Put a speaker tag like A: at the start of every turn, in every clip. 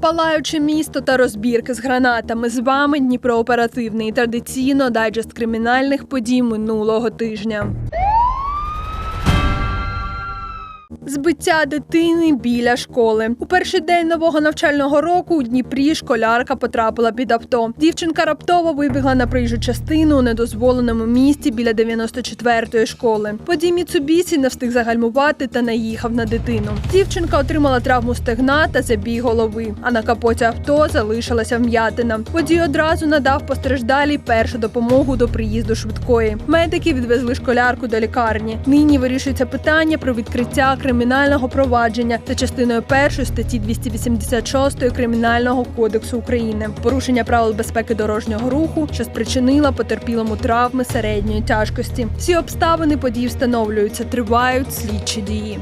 A: Палаюче місто та розбірки з гранатами. З вами Дніпро оперативний. Традиційно дайджест кримінальних подій минулого тижня. Збиття дитини біля школи у перший день нового навчального року у Дніпрі школярка потрапила під авто. Дівчинка раптово вибігла на проїжджу частину у недозволеному місці біля 94-ї школи. Водій Міцубісі не встиг загальмувати та наїхав на дитину. Дівчинка отримала травму стегна та забій голови. А на капоті авто залишилася вм'ятина. Водій одразу надав постраждалій першу допомогу до приїзду швидкої. Медики відвезли школярку до лікарні. Нині вирішується питання про відкриття кримінального провадження за частиною першої статті 286 Кримінального кодексу України. Порушення правил безпеки дорожнього руху, що спричинила потерпілому травми середньої тяжкості. Всі обставини подій встановлюються, тривають слідчі дії.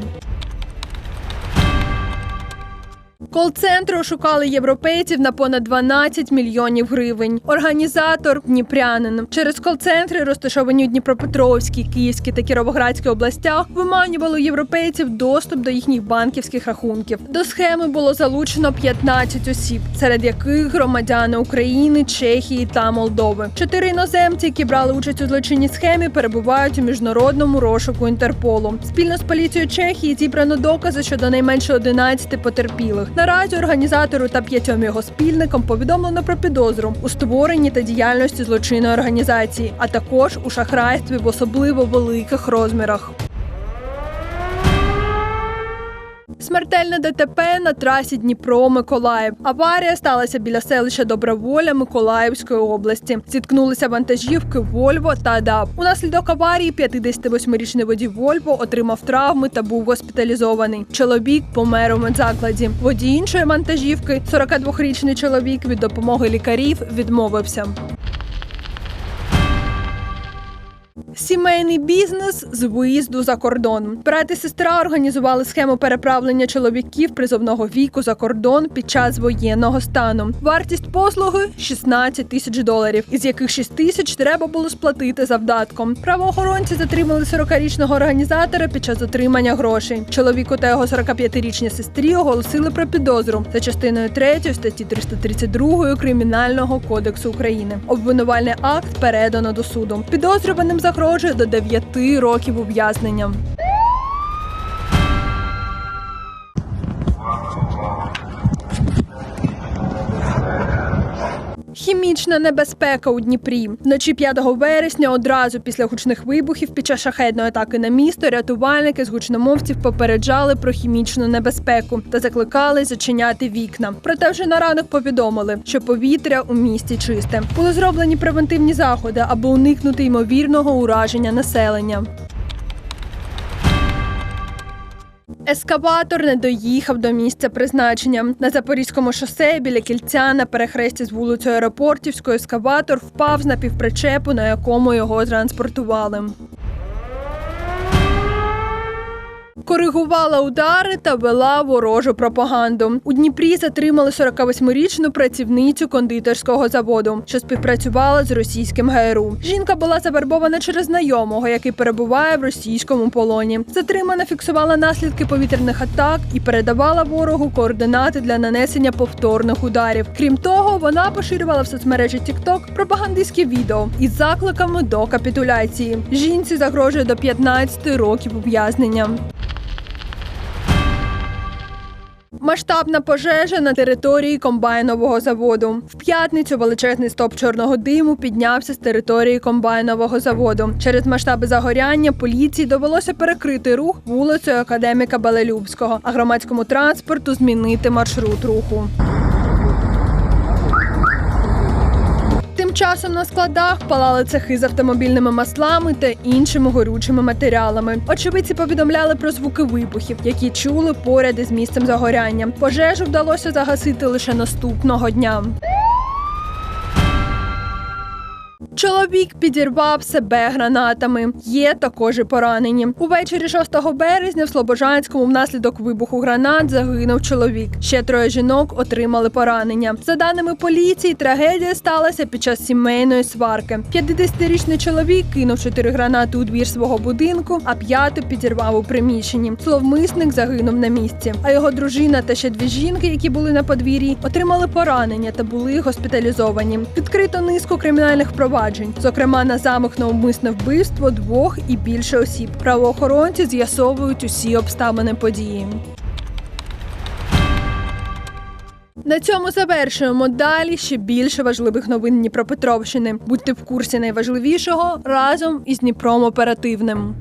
A: Кол-центри ошукали європейців на понад 12 мільйонів гривень. Організатор Дніпрянин через кол-центри, розташовані у Дніпропетровській, Київській та Кіровоградській областях, виманювали європейців доступ до їхніх банківських рахунків. До схеми було залучено 15 осіб, серед яких громадяни України, Чехії та Молдови. Чотири іноземці, які брали участь у злочинній схемі, перебувають у міжнародному розшуку Інтерполу. Спільно з поліцією Чехії зібрано докази щодо найменше 11 потерпілих. Наразі організатору та п'ятьом його спільникам повідомлено про підозру у створенні та діяльності злочинної організації, а також у шахрайстві в особливо великих розмірах. Смертельне ДТП на трасі Дніпро-Миколаїв. Аварія сталася біля селища Доброволя Миколаївської області. Зіткнулися вантажівки Вольво та ДАП. Унаслідок аварії 58-річний водій Вольво отримав травми та був госпіталізований. Чоловік помер у медзакладі. Водій іншої вантажівки, 42-річний чоловік, від допомоги лікарів відмовився. Сімейний бізнес з виїзду за кордон. Брат і сестра організували схему переправлення чоловіків призовного віку за кордон під час воєнного стану. Вартість послуги 16 тисяч доларів, із яких 6 тисяч треба було сплатити завдатком. Правоохоронці затримали 40-річного організатора під час отримання грошей. Чоловіку та його 45-річній сестрі оголосили про підозру за частиною 3 статті 332 Кримінального кодексу України. Обвинувальний акт передано до суду. Підозрюваним загрожує до 9 років ув'язнення. Хімічна небезпека у Дніпрі вночі 5 вересня, одразу після гучних вибухів під час шахедної атаки на місто, рятувальники з гучномовців попереджали про хімічну небезпеку та закликали зачиняти вікна. Проте вже на ранок повідомили, що повітря у місті чисте. Були зроблені превентивні заходи, аби уникнути ймовірного ураження населення. Ескаватор не доїхав до місця призначення. На Запорізькому шосе біля кільця на перехресті з вулицею Аеропортівською ескаватор впав з напівпричепу, на якому його транспортували. Коригувала удари та вела ворожу пропаганду. У Дніпрі затримали 48-річну працівницю кондитерського заводу, що співпрацювала з російським ГРУ. Жінка була завербована через знайомого, який перебуває в російському полоні. Затримана фіксувала наслідки повітряних атак і передавала ворогу координати для нанесення повторних ударів. Крім того, вона поширювала в соцмережі TikTok пропагандистські відео із закликами до капітуляції. Жінці загрожує до 15 років ув'язнення. Масштабна пожежа на території комбайнового заводу. В п'ятницю величезний стоп чорного диму піднявся з території комбайнового заводу. Через масштаби загоряння поліції довелося перекрити рух вулицею академіка Балелюбського, а громадському транспорту змінити маршрут руху. Часом на складах палали цехи з автомобільними маслами та іншими горючими матеріалами. Очевидці повідомляли про звуки вибухів, які чули поряд із місцем загоряння. Пожежу вдалося загасити лише наступного дня. Чоловік підірвав себе гранатами. Є також і поранені. Увечері 6 березня в Слобожанському внаслідок вибуху гранат загинув чоловік. Ще троє жінок отримали поранення. За даними поліції, трагедія сталася під час сімейної сварки. 50-річний чоловік кинув чотири гранати у двір свого будинку, а п'яту підірвав у приміщенні. Зловмисник загинув на місці. А його дружина та ще дві жінки, які були на подвір'ї, отримали поранення та були госпіталізовані. Відкрито низку кримінальних проваджень, зокрема на замах на умисне вбивство двох і більше осіб. Правоохоронці з'ясовують усі обставини події. На цьому завершуємо. Далі ще більше важливих новин Дніпропетровщини. Будьте в курсі найважливішого разом із Дніпром оперативним.